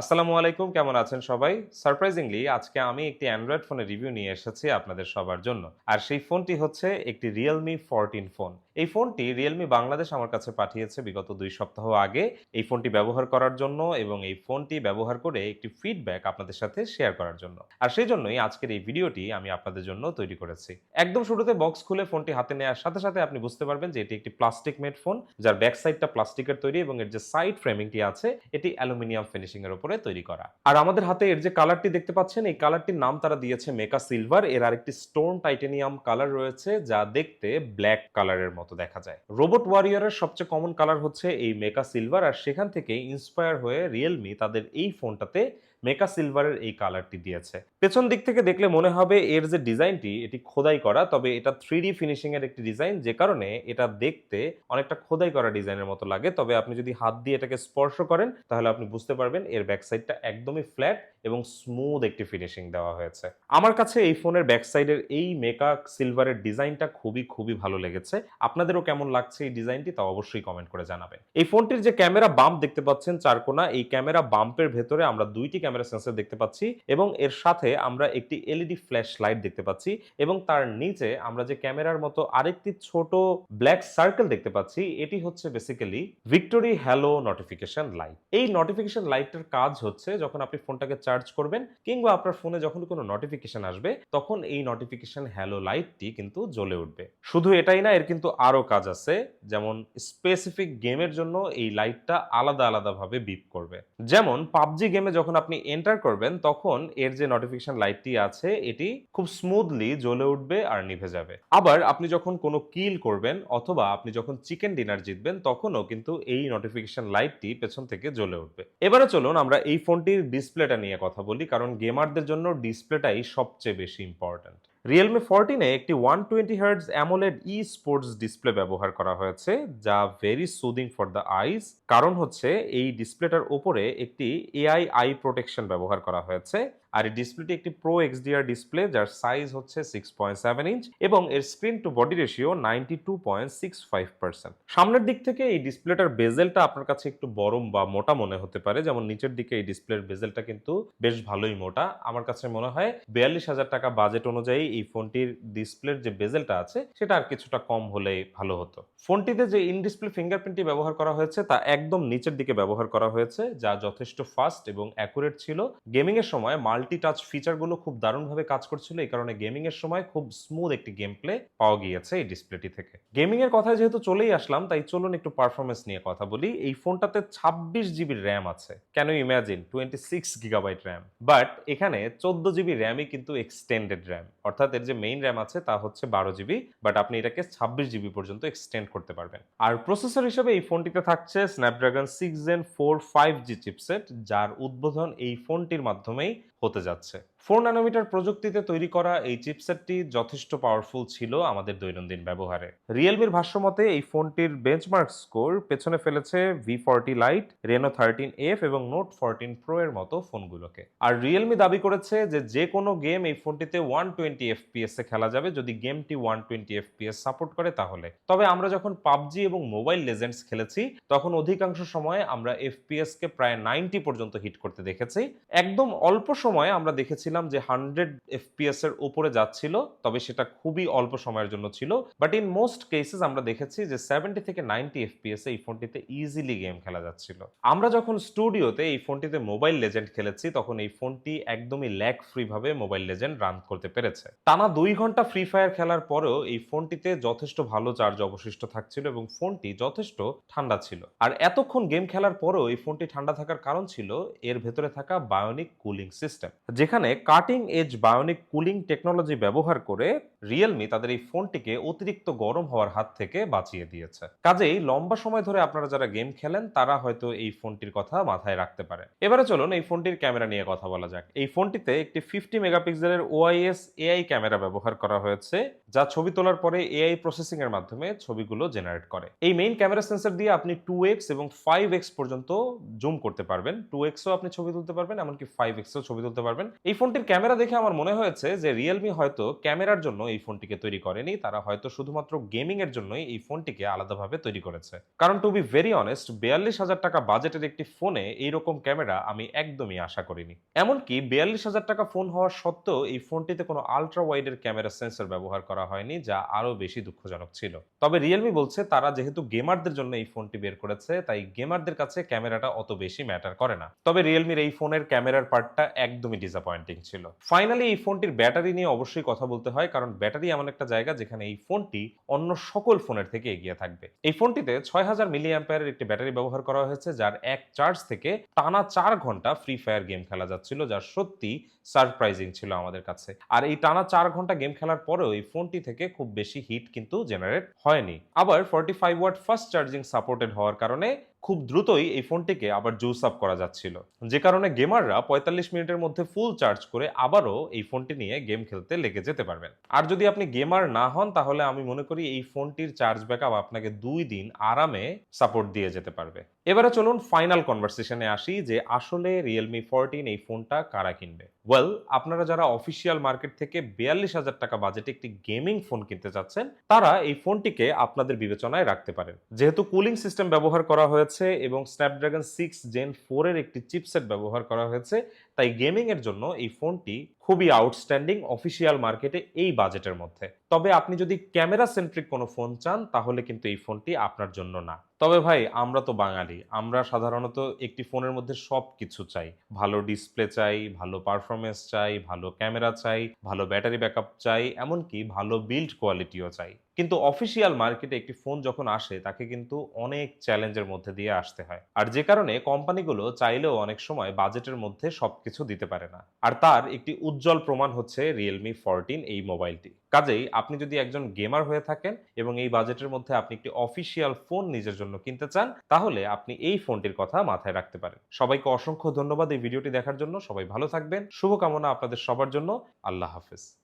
আসসালামু আলাইকুম, কেমন আছেন সবাই? সারপ্রাইজিংলি আজকে আমি একটি অ্যান্ড্রয়েড ফোনের রিভিউ নিয়ে এসেছি আপনাদের সবার জন্য। আর সেই ফোনটি হচ্ছে একটি রিয়েলমি ফোরটিন ফোন এই ফোনটি রিয়েলমি বাংলাদেশ আমার কাছে পাঠিয়েছে বিগত দুই সপ্তাহ আগে। এই ফোনটি ব্যবহার করার জন্য এবং এই ফোনটি ব্যবহার করে একটি ফিডব্যাক আপনাদের সাথে শেয়ার করার জন্য। আর সেই জন্যই আজকের এই ভিডিওটি আমি আপনাদের জন্য তৈরি করেছি। একদম শুরুতে বক্স খুলে ফোনটি হাতে নেওয়ার সাথে সাথে আপনি বুঝতে পারবেন যে এটি একটি প্লাস্টিক মেড ফোন যার ব্যাক সাইডটা প্লাস্টিকের তৈরি এবং এর যে সাইড ফ্রেমিংটি আছে, এটি অ্যালুমিনিয়াম ফিনিশিং এর উপরে তৈরি করা। আর আমাদের হাতে এর যে কালারটি দেখতে পাচ্ছেন, এই কালারটির নাম তারা দিয়েছে মেকা সিলভার এর আরেকটি স্টোন টাইটেনিয়াম কালার রয়েছে, যা দেখতে ব্ল্যাক কালারের মতো দেখা যায়। রোবট ওয়ারিয়ারের সবচেয়ে কমন কালার হচ্ছে এই মেকা সিলভার আর সেখান থেকে ইন্সপায়ার হয়ে রিয়েলমি তাদের এই ফোনটাতে মেকা সিলভারের এই কালারটি দিয়েছে। পেছন দিক থেকে দেখলে মনে হবে এর যে ডিজাইনটি, এটি খোদাই করা, তবে এটা থ্রি ডি ফিনিশিং এর একটি ডিজাইন, যে কারণে এটা দেখতে অনেকটা খোদাই করা ডিজাইনের মতো লাগে। তবে আপনি যদি হাত দিয়ে এটাকে স্পর্শ করেন, তাহলে আপনি বুঝতে পারবেন এর ব্যাক সাইডটা একদমই ফ্ল্যাট এবং স্মুথ একটি ফিনিশিং দেওয়া হয়েছে। আমার কাছে এই ফোনের ব্যাক সাইডের এই মেকা সিলভারের ডিজাইনটা খুবই খুবই ভালো লেগেছে। আপনাদেরও কেমন লাগছে এই ডিজাইনটি, তা অবশ্যই কমেন্ট করে জানাবেন। এই ফোনটির যে ক্যামেরা বাম্প দেখতে পাচ্ছেন চারকোনা এই ক্যামেরা বাম্পের ভেতরে আমরা দুইটি ক্যামেরা সেন্সর দেখতে পাচ্ছি এবং এর সাথে আমরা একটি এলইডি ফ্ল্যাশ লাইট দেখতে পাচ্ছি এবং তার নিচে আমরা যে ক্যামেরার মতো আরেকটি ছোট ব্ল্যাক সার্কেল দেখতে পাচ্ছি, এটি হচ্ছে basically victory halo notification light এই নোটিফিকেশন লাইটটার কাজ হচ্ছে যখন আপনি ফোনটাকে চার্জ করবেন কিংবা আপনার ফোনে যখন কোনো নোটিফিকেশন আসবে, তখন এই নোটিফিকেশন হ্যালো লাইটটি কিন্তু জ্বলে উঠবে। শুধু এটাই না, এর কিন্তু আরও কাজ আছে, যেমন স্পেসিফিক গেমের জন্য এই লাইটটা আলাদা আলাদাভাবে বিপ করবে। যেমন পাবজি গেমে যখন আপনি এন্টার করবেন, তখন এর যে নোটিফিকেশন লাইটটি আছে, এটি খুব স্মুথলি জ্বলে উঠবে আর নিভে যাবে। আবার আপনি যখন কোনো কিল করবেন অথবা আপনি যখন চিকেন ডিনার জিতবেন, তখনও কিন্তু এই নোটিফিকেশন লাইটটি পেছন থেকে জ্বলে উঠবে। এবারে চলুন আমরা এই ফোনটির ডিসপ্লেটা নিয়ে কথা বলি, কারণ গেমারদের জন্য ডিসপ্লেটাই সবচেয়ে বেশি ইম্পর্ট্যান্ট রিয়েলমি ফোরটিনে একটি one twenty hertz AMOLED esports display ব্যবহার করা হয়েছে, যা very soothing for the eyes কারণ হচ্ছে, এই ডিসপ্লেটার ওপরে একটি এআই আই প্রোটেকশন ব্যবহার করা হয়েছে। আর এই ডিসপ্লেটি একটি প্রো এক্সডিআর ডিসপ্লে যার সাইজ হচ্ছে সিক্স পয়েন্ট সেভেন ইঞ্চ এবং এর screen to body ratio ninety two point six five percent সামনের দিক থেকে এই ডিসপ্লেটার বেজেলটা আপনার কাছে একটু বরম বা মোটা মনে হতে পারে, যেমন নিচের দিকে এই ডিসপ্লের বেজেলটা কিন্তু বেশ ভালোই মোটা। আমার কাছে মনে হয় বিয়াল্লিশ হাজার টাকা বাজেট অনুযায়ী এই ফোনটির ডিসপ্লের যে বেজেলটা আছে, সেটা আর কিছুটা কম হলে ভালো হতো। ফোনটিতে যে ইন ডিসপ্লে ফিঙ্গারপ্রিন্টটি ব্যবহার করা হয়েছে, তা একদম নিচের দিকে ব্যবহার করা হয়েছে, যা যথেষ্ট ফাস্ট এবং অ্যাকুরেট ছিল। গেমিং এর সময় মাল্টি টাচ ফিচারগুলো খুব দারুণভাবে কাজ করছিল। এই কারণে গেমিং এর সময় খুব স্মুথ একটি গেম প্লে পাওয়া গিয়েছে এই ডিসপ্লেটি থেকে। গেমিং এর কথায় যেহেতু চলেই আসলাম, তাই চলুন একটু পারফরমেন্স নিয়ে কথা বলি। এই ফোনটাতে ছাব্বিশ জিবি র্যাম আছে। কেন imagine twenty six gigabyte RAM but এখানে চোদ্দ জিবি র্যামই কিন্তু এক্সটেন্ডেড র্যাম অর্থাৎ এর যে মেইন র্যাম আছে, তা হচ্ছে বারো জিবি বাট আপনি এটাকে ছাব্বিশ জিবি পর্যন্ত এক্সটেন্ড করতে পারবেন। আর প্রসেসর হিসেবে এই ফোনটিতে থাকছে Snapdragon six gen four five G chipset যার উদ্বোধন এই ফোনটির মাধ্যমেই হতে যাচ্ছে। ফোর ন্যানোমিটার প্রযুক্তিতে তৈরি করা এই চিপসেটটি যথেষ্ট পাওয়ারফুল ছিল আমাদের দৈনন্দিন ব্যবহারে। রিয়েলমির ভাষ্যমতে এই ফোনটির বেঞ্চমার্ক স্কোর পেছনে ফেলেছে V forty lite Reno thirteen F এবং নোট ফোরটিন প্রো এর মতো ফোনগুলোকে। আর রিয়েলমি দাবি করেছে যে যে কোনো গেম এই ফোনটিতে ওয়ান টোয়েন্টি এফপিএস এ খেলা যাবে, যদি গেমটি ওয়ান টোয়েন্টি এফপিএস সাপোর্ট করে তাহলে। তবে আমরা যখন পাবজি এবং মোবাইল লেজেন্ডস খেলেছি, তখন অধিকাংশ সময় আমরা এফপিএস কে প্রায় নাইনটি পর্যন্ত হিট করতে দেখেছি। একদম অল্প সময়ে আমরা দেখেছিলাম যে হান্ড্রেড এফপিএস এর উপরে যাচ্ছিল, তবে সেটা খুবই অল্প সময়ের জন্য ছিল। বাট ইন মোস্ট কেসেস আমরা দেখেছি যে সেভেন্টি থেকে নাইনটি এফপিএস এই ফোনটিতে ইজিলি গেম খেলা যাচ্ছিল। আমরা যখন স্টুডিওতে এই ফোনটিতে মোবাইল লেজেন্ড খেলেছি, তখন এই ফোনটি একদমই ল্যাক ফ্রি ভাবে মোবাইল লেজেন্ড রান করতে পেরেছে। টানা দুই ঘণ্টা ফ্রি ফায়ার খেলার পরেও এই ফোনটিতে যথেষ্ট ভালো চার্জ অবশিষ্ট থাকছিল এবং ফোনটি যথেষ্ট ঠান্ডা ছিল। আর এতক্ষণ গেম খেলার পরেও এই ফোনটি ঠান্ডা থাকার কারণ ছিল, এর ভেতরে থাকা বায়োনিক কুলিং সিস্টেম যেখানে cutting edge bionic cooling technology ব্যবহার করে রিয়েলমি তাদের এই ফোনটিকে অতিরিক্ত গরম হওয়ার হাত থেকে বাঁচিয়ে দিয়েছে। কাজেই লম্বা সময় ধরে আপনারা যারা গেম খেলেন, তারা হয়তো এই ফোনটির কথা মাথায় রাখতে পারে। এবারে চলুন এই ফোনটির ক্যামেরা নিয়ে কথা বলা যাক। এই ফোনটিতে একটি ফিফটি মেগাপিক্সেলের ওআইএস এআই ক্যামেরা ব্যবহার করা হয়েছে, যা ছবি তোলার পরে এআই প্রসেসিং এর মাধ্যমে ছবিগুলো জেনারেট করে। এই মেইন ক্যামেরা সেন্সর দিয়ে আপনি টু এক্স এবং ফাইভ এক্স পর্যন্ত জুম করতে পারবেন। টু এক্সও আপনি ছবি তুলতে পারবেন, এমনকি ফাইভ এক্সও ছবি তুলতে পারবেন। এই ফোনটির ক্যামেরা দেখে আমার মনে হয়েছে যে রিয়েলমি হয়তো ক্যামেরার জন্য এই ফোনটিকে তৈরি করেনি। তারা হয়তো শুধুমাত্র গেমিং এর জন্যই এই ফোনটিকে আলাদাভাবে তৈরি করেছে। কারণ টু বি ভেরি অনেস্ট বিয়াল্লিশ হাজার টাকা বাজেটের একটি ফোনে এইরকম ক্যামেরা আমি একদমই আশা করিনি। এমনকি বিয়াল্লিশ হাজার টাকা ফোন হওয়া সত্ত্বেও এই ফোনটিতে কোনো আলট্রা ওয়াইডের ক্যামেরা সেন্সর ব্যবহার করা হয়নি, যা আরও বেশি দুঃখজনক ছিল। তবে রিয়েলমি বলছে, তারা যেহেতু গেমারদের জন্য এই ফোনটি বের করেছে, তাই গেমারদের কাছে ক্যামেরাটা অত বেশি ম্যাটার করে না। তবে রিয়েলমির এই ফোনের ক্যামেরার পার্টটা একদমই ডিসঅ্যাপয়েন্টিং ছিল। ফাইনালি এই ফোনটির ব্যাটারি নিয়ে অবশ্যই কথা বলতে হয়, কারণ ব্যাটারি এমন একটা জায়গা যেখানে এই ফোনটি অন্য সকল ফোনের থেকে এগিয়ে থাকবে। এই ফোনটিতে ছয় হাজার মিলি অ্যাম্পায়ারের একটি ব্যাটারি ব্যবহার করা হয়েছে, যার এক চার্জ থেকে টানা চার ঘণ্টা ফ্রি ফায়ার গেম খেলা যাচ্ছিল যা সত্যি সারপ্রাইজিং ছিল আমাদের কাছে। আর এই টানা চার ঘণ্টা গেম খেলার পরেও এই ফোনটি থেকে খুব বেশি হিট কিন্তু জেনারেট হয়নি। আবার forty five watt fast charging supported হওয়ার কারণে খুব দ্রুতই এই ফোনটিকে আবার জুস আপ করা যাচ্ছিল। যে কারণে গেমাররা পঁয়তাল্লিশ মিনিটের মধ্যে ফুল চার্জ করে আবারও এই ফোনটি নিয়ে গেম খেলতে লেগে যেতে পারবেন। আর যদি আপনি গেমার না হন, তাহলে আমি মনে করি এই ফোনটির চার্জ ব্যাকআপ আপনাকে দুই দিন আরামে সাপোর্ট দিয়ে যেতে পারবে। এবারে চলুন ফাইনাল কনভারসেশনে আসি যে আসলে রিয়েলমি ফোরটিন এই ফোনটা কারা কিনবে? ওয়েল আপনারা যারা অফিসিয়াল মার্কেট থেকে বিয়াল্লিশ হাজার টাকা বাজেটে একটি গেমিং ফোন কিনতে চাচ্ছেন তারা এই ফোনটিকে আপনাদের বিবেচনায় রাখতে পারেন। যেহেতু কুলিং সিস্টেম ব্যবহার করা হয়েছে এবং স্ন্যাপড্রাগন সিক্স জেন ফোরের একটি চিপসেট ব্যবহার করা হয়েছে তাই গেমিং এর জন্য এই ফোনটি খুবই আউটস্ট্যান্ডিং অফিসিয়াল মার্কেটে এই বাজেটের মধ্যে। তবে আপনি যদি ক্যামেরা সেন্ট্রিক কোনো ফোন চান, তাহলে কিন্তু এই ফোনটি আপনার জন্য না। তবে ভাই, আমরা তো বাঙালি। আমরা সাধারণত একটি ফোনের মধ্যে সব কিছু চাই। ভালো ডিসপ্লে চাই, ভালো পারফরমেন্স চাই, ভালো ক্যামেরা চাই, ভালো ব্যাটারি ব্যাকআপ চাই, এমনকি ভালো বিল্ড কোয়ালিটিও চাই। কিন্তু অফিসিয়াল মার্কেটে একটি ফোন যখন আসে, তাকে কিন্তু অনেক চ্যালেঞ্জের মধ্যে দিয়ে আসতে হয়। আর যে কারণে কোম্পানিগুলো চাইলেও অনেক সময় বাজেটের মধ্যে সবকিছু দিতে পারে না। আর তার একটি উজ্জ্বল প্রমাণ হচ্ছে রিয়েলমি ফোরটিন এই মোবাইলটি কাজেই আপনি যদি একজন গেমার হয়ে থাকেন এবং এই বাজেটের মধ্যে আপনি একটি অফিসিয়াল ফোন নিজের জন্য কিনতে চান, তাহলে আপনি এই ফোনটির কথা মাথায় রাখতে পারেন। সবাইকে অসংখ্য ধন্যবাদ এই ভিডিওটি দেখার জন্য। সবাই ভালো থাকবেন। শুভকামনা আপনাদের সবার জন্য। আল্লাহ হাফেজ।